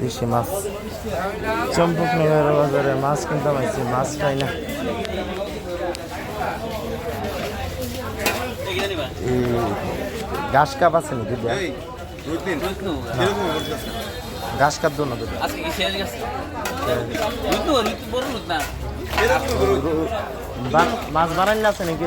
দেশি মাছ। চম্পকনগর বাজারে মাছ মাছ পাই না ঘাস কাপ আছে নাকি দুইটা? ঘাস কাপ দোনো দুটো আজকে কি শেষ গেছে? ঋতু ঋতু বড় লোক না। মাছ আছে নাকি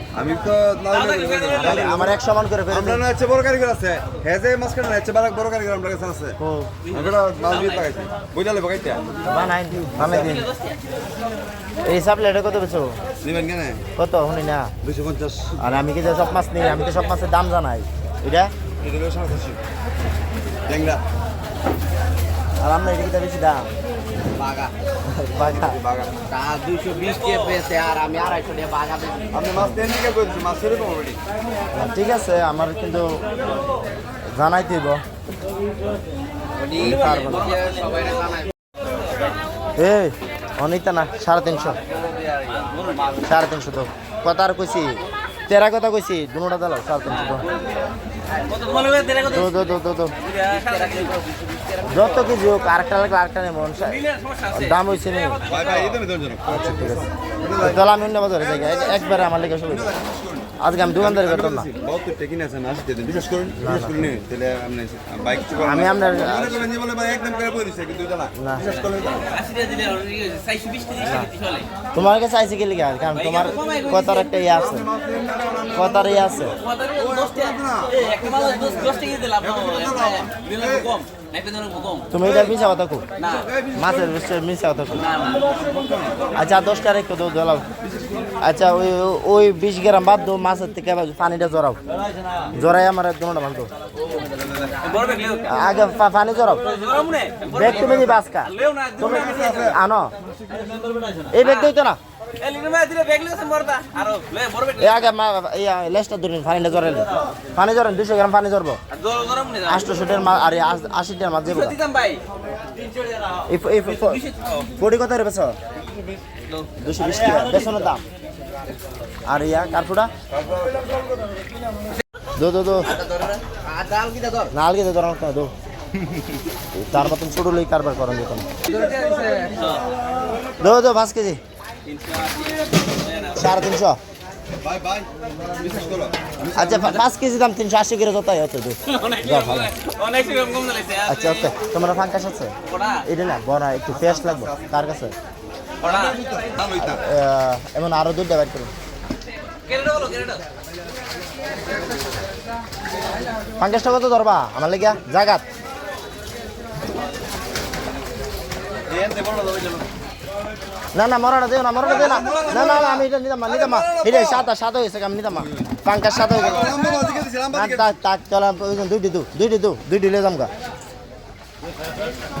আমি তো আমার এক সমান করে ফেলে আমরা না হচ্ছে বড় কারিগর আছে। হেজে মাছ কাটা না হচ্ছে বড় কারিগর আমরা কাছে আছে। ও। আমরা মাছ দিয়ে লাগাইছি বুঝালে বানাই এই এটা কত বেছো নিবেন কেন? কত? শুনি না। দুইশো পঞ্চাশ। আর আমি কি যে সব মাছ নিই আমি তো সব মাছের দাম জানাই। এটা? এটা ট্যাংরা আর আমরা এটা কি বেশি দাম? বাগা বাঘা। বাগা তা দুইশো বিশ টাকা পেয়েছে আর আমি আড়াইশো টাকা বাগা বেচি। আপনি মাছ তিন দিকে করেছি মাছ সেরকম অলরেডি ঠিক আছে আমার কিন্তু জানাই দিব। সবাই জানাই। এ অনিতা না সাড়ে তিনশো। সাড়ে তিনশো তো। কথা আর কইছি তেরা কথা কইছি দুটা দালাও সাড়ে তিনশো তো। দো দো দো দো দো। যত কিছু হোক আরেকটা লাগলে আরেকটা মন আছে দাম হয়েছে নেই। আচ্ছা ঠিক আছে। তাহলে আমি অন্য বাজারে যাই একবারে আমার লেগে আজকে আমি দোকানদারি করতাম না। বহুত টেকিন আছে না আসতে দেন। বিশেষ করুন বিশেষ নিন তাহলে আপনি বাইক আমি আপনার মনে করে তোমার কাছে আইসি লিখা কারণ তোমার কথার একটা ইয়ে আছে। কথার ইয়ে আছে। তুমি এটা মিশা কথা কো না। মাছের বিষয়ে মিশা কথা না আচ্ছা দশটা রেখে দাও জ্বলাও আচ্ছা ওই ওই বিশ গ্রাম বাদ দাও মাছের থেকে পানিটা জড়াও। জড়াই আমার দুটা ভালো আগে পানি জড়াও। ব্যাগ তুমি না তুমি আনো। এই ব্যাগ না। এই লেসটা ধরুন পানিটা জড়াইলে পানি জড়ান দুশো গ্রাম পানি জড়বো। আর জোরা জোরা মনে আটশো শুটের মাছ আর আশি মাছ দেবো কোটি কত রে বেছো দুশো বিশ টাকা। বেসনের দাম। আর ইয়া কার্পুটা দো দো দো। আর ডাল কিটা ধর নালগে দে। তার মতন ছোট লই কারবার করেন যেত দো দো পাঁচ কেজি। সাড়ে তিনশো। আচ্ছা পাঁচ কেজি দাম তিনশো আশি করে যত হতো আচ্ছা ওকে। তোমার ফাঙ্কাস আছে? এটা না বড় একটু ফ্রেশ লাগবে। কার কাছে? এমন আরও দুধ ব্যবহার করুন। কেটে দাও কত ধরবা? আমার লেগিয়া জাগাত। না না মরাটা দেও না মরাটা দেও না। না না না, আমি এটা নিতাম না নিতাম এটা সাদা সাদা হয়েছে আমি নিতাম না। পাঙ্কাশ সাদা হয়ে গেল। তাক চলা দুইটি দু দুইটি দু দুইটি লে যাম গা তো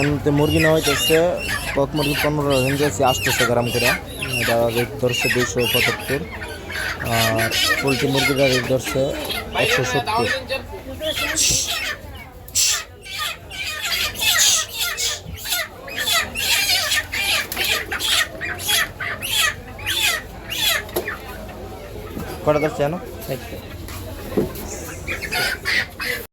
এমনিতে মুরগি নেওয়া হইতেছে কক মুরগি পনেরো রেঞ্জ আছে আটশোশো গ্রাম করে। এটা রেট ধরছে দুইশো পঁচাত্তর। আর পোলট্রি মুরগিটা রেট ধরছে একশো সত্তর। কটা ধরছে জানো?